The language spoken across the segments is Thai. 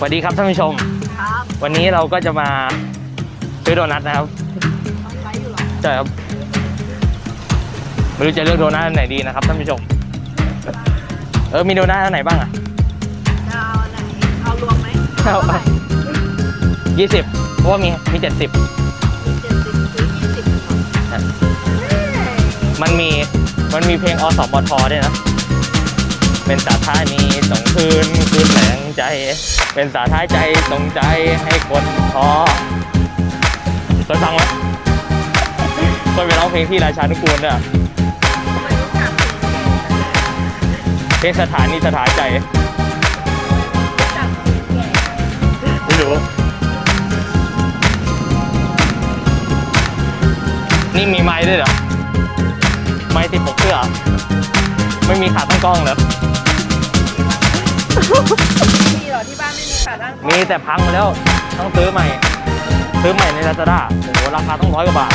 สวัสดีครับท่านผู้ชม ครับวันนี้เราก็จะมาซื้อโดนัทนะครับทำไรอยู่หรอใช่ครับไม่รู้จะเลือกโดนัทอันไหนดีนะครับท่านผู้ชม เออมีโดนัทอันไหนบ้างอะ จะเอาอันไหนเอารวมไหมเอาเท่าไหร่ยี่สิบเพราะว่ามีมีเจ็ดสิบมีเจ็ดสิบซื้อยี่สิบเหรอมันมีมันมีเพลงอสมทด้วยนะ เป็นสาธานีส่งคืนคืนแรงใจ เป็นสาธาใจส่งใจให้คนท้อเคยฟังไหมเคยไปร้องเพลงที่ราชานุกูลเนี่ยเพลงสถานีสถานใจไม่รู้นี่มีไม้ด้วยเหรอ ไม้ติดปกเสื้อ ไม่มีขาตั้งกล้องเหรอ มีเหรอที่บ้านไม่มีขาตั้งกล้องมีแต่พังไปแล้ว ต้องซื้อใหม่ ซื้อใหม่ในลาซาด้าโอ้โหราคาต้องร้อยกว่าบาท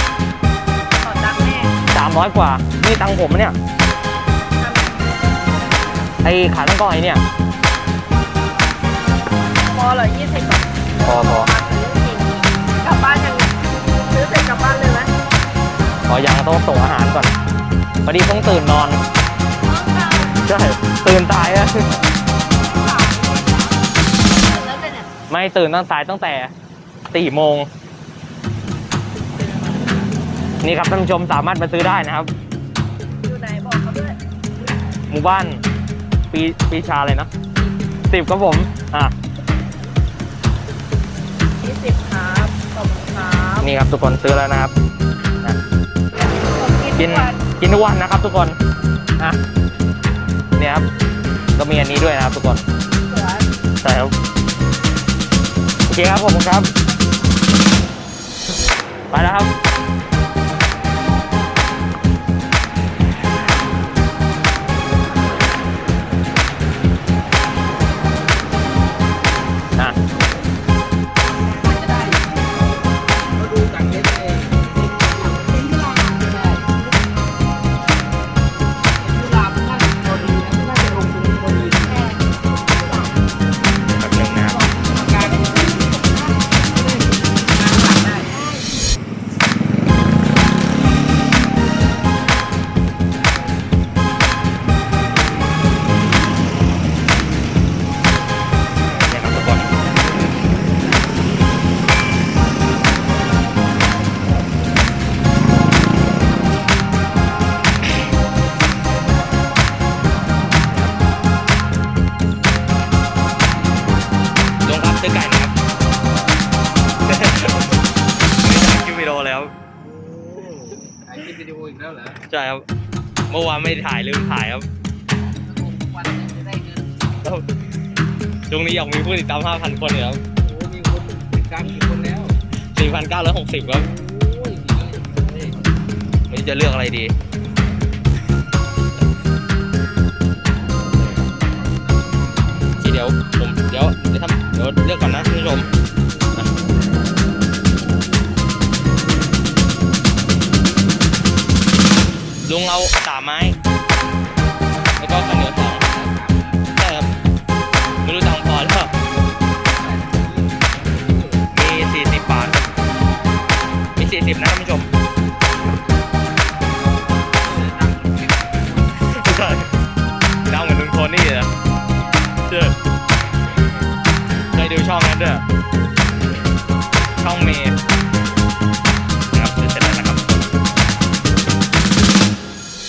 ขอตังค์แม่สามร้อยกว่า นี่ตังค์ผมอะเนี่ยไอขาตั้งกล้องไอเนี่ย พอเหรอยี่สิบพอพอ มาซื้อจริงกลับบ้านยังซื้อเสร็จกลับบ้านเลยไหมขอยังต้องส่งอาหารก่อนพอดีเพิ่งตื่นนอน ใช่ ตื่นตายอะ เป็นเนี่ยไม่ตื่นตั้งสายตั้งแต่สี่โมงนี่ครับท่านผู้ชมสามารถมาซื้อได้นะครับอยู่ไหนบอกเขาด้วยหมู่บ้านปีปีชาเลยนะสิบครับผม อะยี่สิบครับขอบคุณครับนี่ครับทุกคนซื้อแล้วนะครับอะผมกิกินนทุกวันกินทุกวันนะครับทุกคนอะเนี่ยครับก็มีอันนี้ด้วยนะครับทุกคนสวยใช่ครับโอ เคครับผมครับ ไปแล้วครับ ซื้อไก่นะครับไม่ได้คลิปวิดีโอแล้ว ถ่ายคลิปวิดีโออีกแล้วเหรอใช่ครับ เมื่อวานไม่ได้ถ่ายลืมถ่ายครับวันหนึงจะได้เงินช่วงนี้อยากมีผู้ติดตาม 5,000 คนเลยครับโอ้มีคนติดตามกี่คนแล้ว 4,960ครับโอ้ยดีเลยดีเลยไม่รู้จะเลือกอะไรดีทีเดี๋ยวผมเดี๋ยวเดี๋ยวทำเดี๋ยวเลือกก่อนนะคุณผู้ชมลุงเอาสามไม้ แล้วก็ข้าวเหนียว ด้วยช่องเมย์